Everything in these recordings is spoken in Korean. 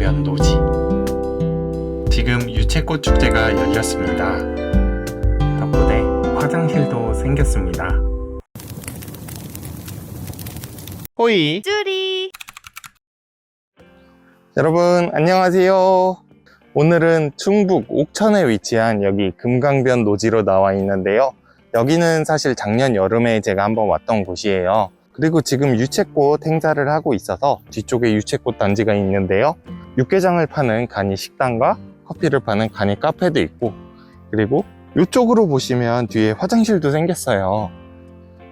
강변 노지. 지금 유채꽃 축제가 열렸습니다. 덕분에 화장실도 생겼습니다. 호이. 쭈리 여러분 안녕하세요. 오늘은 충북 옥천에 위치한 여기 금강변 노지로 나와 있는데요. 여기는 사실 작년 여름에 제가 한번 왔던 곳이에요. 그리고 지금 유채꽃 행사를 하고 있어서 뒤쪽에 유채꽃 단지가 있는데요. 육개장을 파는 간이 식당과 커피를 파는 간이 카페도 있고 그리고 이쪽으로 보시면 뒤에 화장실도 생겼어요.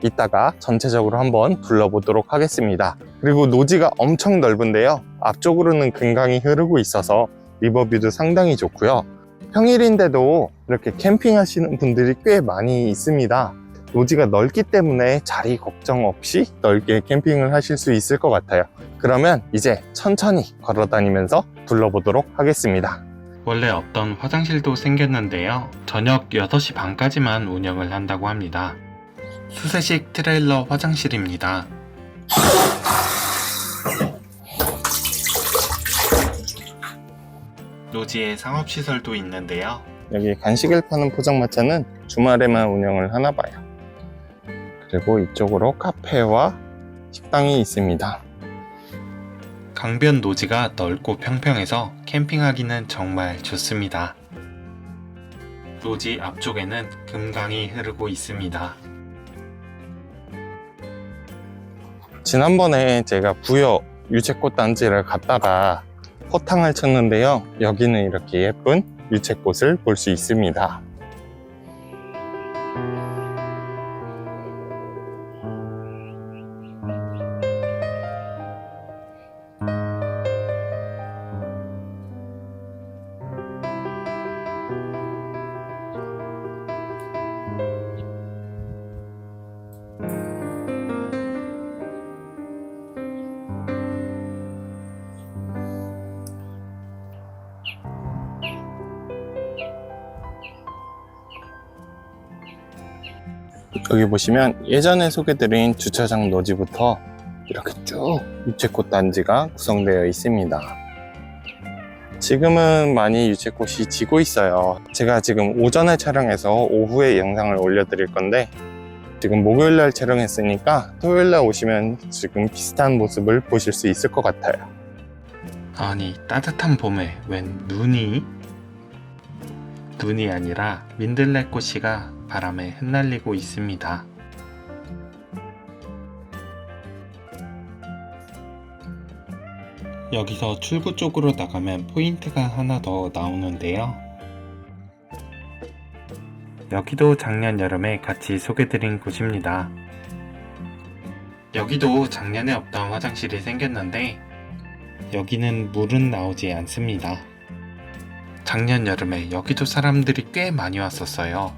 이따가 전체적으로 한번 둘러보도록 하겠습니다. 그리고 노지가 엄청 넓은데요. 앞쪽으로는 금강이 흐르고 있어서 리버뷰도 상당히 좋고요. 평일인데도 이렇게 캠핑하시는 분들이 꽤 많이 있습니다. 노지가 넓기 때문에 자리 걱정 없이 넓게 캠핑을 하실 수 있을 것 같아요. 그러면 이제 천천히 걸어 다니면서 둘러보도록 하겠습니다. 원래 없던 화장실도 생겼는데요. 저녁 6시 반까지만 운영을 한다고 합니다. 수세식 트레일러 화장실입니다. 노지에 상업시설도 있는데요. 여기 간식을 파는 포장마차는 주말에만 운영을 하나 봐요. 그리고 이쪽으로 카페와 식당이 있습니다. 강변 노지가 넓고 평평해서 캠핑하기는 정말 좋습니다. 노지 앞쪽에는 금강이 흐르고 있습니다. 지난번에 제가 부여 유채꽃 단지를 갔다가 허탕을 쳤는데요. 여기는 이렇게 예쁜 유채꽃을 볼 수 있습니다. 여기 보시면 예전에 소개드린 주차장 노지부터 이렇게 쭉 유채꽃 단지가 구성되어 있습니다. 지금은 많이 유채꽃이 지고 있어요. 제가 지금 오전에 촬영해서 오후에 영상을 올려드릴 건데 지금 목요일 날 촬영했으니까 토요일 날 오시면 지금 비슷한 모습을 보실 수 있을 것 같아요. 아니 따뜻한 봄에 웬 눈이? 눈이 아니라 민들레꽃이가 바람에 흩날리고 있습니다. 여기서 출구 쪽으로 나가면 포인트가 하나 더 나오는데요. 여기도 작년 여름에 같이 소개드린 곳입니다. 여기도 작년에 없던 화장실이 생겼는데 여기는 물은 나오지 않습니다. 작년 여름에 여기도 사람들이 꽤 많이 왔었어요.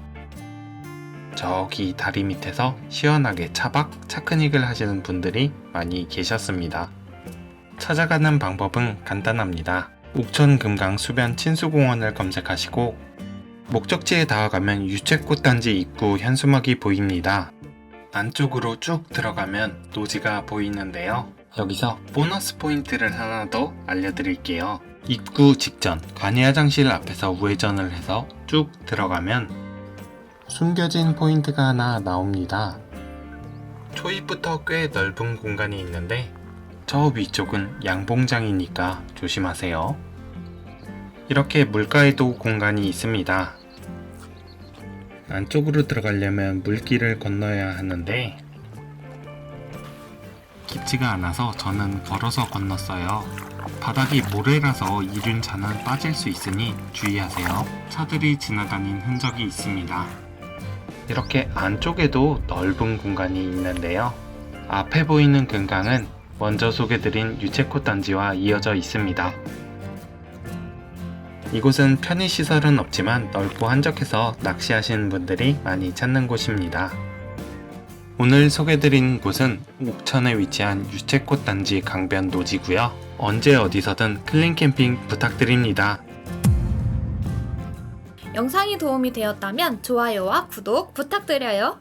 저기 다리 밑에서 시원하게 차박, 차크닉을 하시는 분들이 많이 계셨습니다. 찾아가는 방법은 간단합니다. 옥천 금강 수변 친수공원을 검색하시고 목적지에 닿아가면 유채꽃 단지 입구 현수막이 보입니다. 안쪽으로 쭉 들어가면 노지가 보이는데요. 여기서 보너스 포인트를 하나 더 알려드릴게요. 입구 직전 간이 화장실 앞에서 우회전을 해서 쭉 들어가면 숨겨진 포인트가 하나 나옵니다. 초입부터 꽤 넓은 공간이 있는데 저 위쪽은 양봉장이니까 조심하세요. 이렇게 물가에도 공간이 있습니다. 안쪽으로 들어가려면 물길을 건너야 하는데 깊지가 않아서 저는 걸어서 건넜어요. 바닥이 모래라서 이륜 차는 빠질 수 있으니 주의하세요. 차들이 지나다닌 흔적이 있습니다. 이렇게 안쪽에도 넓은 공간이 있는데요. 앞에 보이는 금강은 먼저 소개드린 유채꽃 단지와 이어져 있습니다. 이곳은 편의시설은 없지만 넓고 한적해서 낚시하시는 분들이 많이 찾는 곳입니다. 오늘 소개드린 곳은 옥천에 위치한 유채꽃 단지 강변 노지고요. 언제 어디서든 클린 캠핑 부탁드립니다. 영상이 도움이 되었다면 좋아요와 구독 부탁드려요.